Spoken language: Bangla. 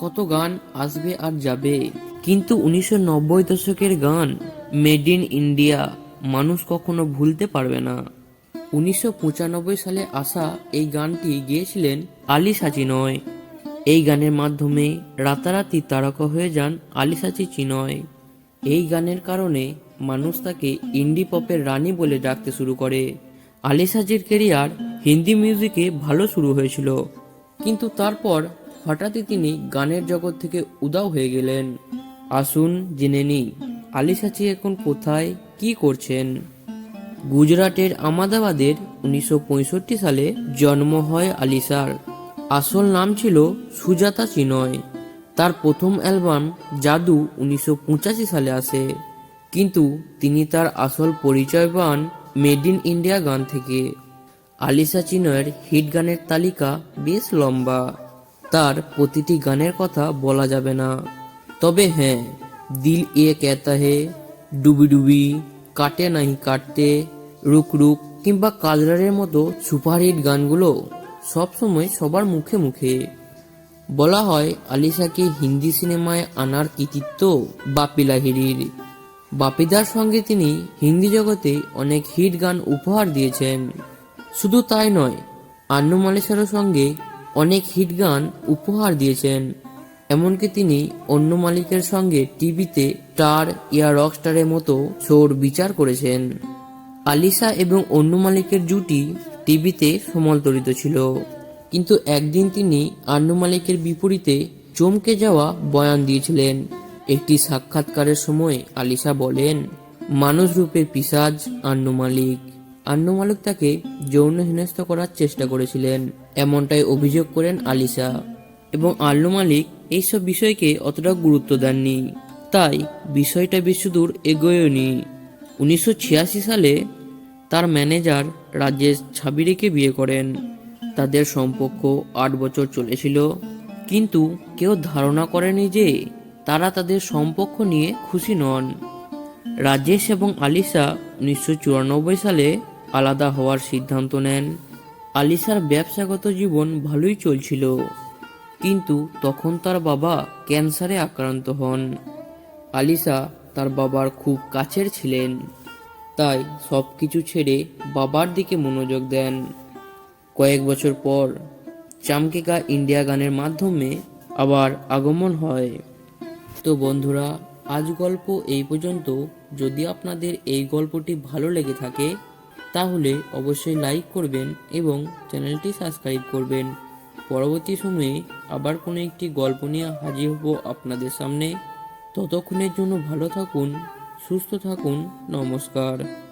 কত গান আসবে আর যাবে। কিন্তু উনিশশো নব্বই দশকের গান মেড ইন ইন্ডিয়া মানুষ কখনো ভুলতে পারবে না। উনিশশো পঁচানব্বই সালে আসা এই গানটি গেয়েছিলেন সাচি নয়। এই গানের মাধ্যমে রাতারাতি তারকা হয়ে যান আলিসা চিনয় এই গানের কারণে মানুষ তাকে ইন্ডি পপের রানী বলে ডাকতে শুরু করে। আলিসাজির কেরিয়ার হিন্দি মিউজিকে ভালো শুরু হয়েছিল। কিন্তু তারপর হঠাৎই তিনি গানের জগৎ থেকে উদাও হয়ে গেলেন। আসুন জেনে নিই আলিসাচি এখন কোথায়, কি করছেন? গুজরাটের আমাদাবাদের উনিশশো সালে জন্ম হয় আলিসার আসল নাম ছিল সুজাতা চিনয়। তার প্রথম অ্যালবাম জাদু উনিশশো পঁচাশি সালে আসে। কিন্তু তিনি তার আসল পরিচয় পান মেড ইন ইন্ডিয়া গান থেকে। আলিসা চিনয়ের হিট গানের তালিকা বেশ লম্বা। তার প্রতিটি গানের কথা বলা যাবে না। তবে হ্যাঁ দিল এ কেতা হে, ডুবি ডুবি, কাটে নাহি কাটতে, রুক রুক কিংবা কাজরারের মতো সুপারহিট গানগুলো সবসময় সবার মুখে মুখে। বলা হয়, আলিশাকে হিন্দি সিনেমায় আনার কৃতিত্ব বাপি লাহিড়ির বাপিদার সঙ্গে তিনি হিন্দি জগতে অনেক হিট গান উপহার দিয়েছেন। শুধু তাই নয় আন্নু মালেশারও সঙ্গে অনেক হিট গান উপহার দিয়েছেন। এমনকি তিনি অন্য মালিকের সঙ্গে টিভিতে স্টার ইয়া রক স্টারের মতো শোর বিচার করেছেন। আলিসা এবং অন্য মালিকের জুটি টিভিতে সমান্তরিত ছিল। কিন্তু একদিন তিনি আন্নু মালিকের বিপরীতে চমকে যাওয়া বয়ান দিয়েছিলেন। একটি সাক্ষাৎকারের সময় আলিসা বলেন মানুষ রূপের পিসাজ আন্নু মালিক। আন্নু মালিক তাকে যৌন হেনস্থ করার চেষ্টা করেছিলেন। এমনটাই অভিযোগ করেন আলিসা। এবং আল্লু মালিক এইসব বিষয়কে অতটা গুরুত্ব দেননি। তাই বিষয়টা বেশি দূর এগোয়নি। উনিশশো ছিয়াশি সালে তার ম্যানেজার রাজেশ ছাবিরেকে বিয়ে করেন। তাদের সম্পর্ক আট বছর চলেছিল। কিন্তু কেউ ধারণা করেনি যে তারা তাদের সম্পর্ক নিয়ে খুশি নন। রাজেশ এবং আলিসা উনিশশো চুরানব্বই সালে আলাদা হওয়ার সিদ্ধান্ত নেন। আলিসার ব্যবসাগত জীবন ভালোই চলছিল, কিন্তু তখন তার বাবা ক্যান্সারে আক্রান্ত হন। আলিসা তার বাবার খুব কাছের ছিলেন, তাই সব কিছু ছেড়ে বাবার দিকে মনোযোগ দেন। কয়েক বছর পর চামকেকা ইন্ডিয়া গানের মাধ্যমে আবার আগমন হয়। তো বন্ধুরা, আজ গল্প এই পর্যন্ত। যদি আপনাদের এই গল্পটি ভালো লেগে থাকে তাহলে অবশ্যই লাইক করবেন এবং চ্যানেলটি সাবস্ক্রাইব করবেন। পরবর্তী সময়ে আবার কোনো একটি গল্প নিয়ে হাজির হব আপনাদের সামনে। ততক্ষণের জন্য ভালো থাকুন, সুস্থ থাকুন, নমস্কার।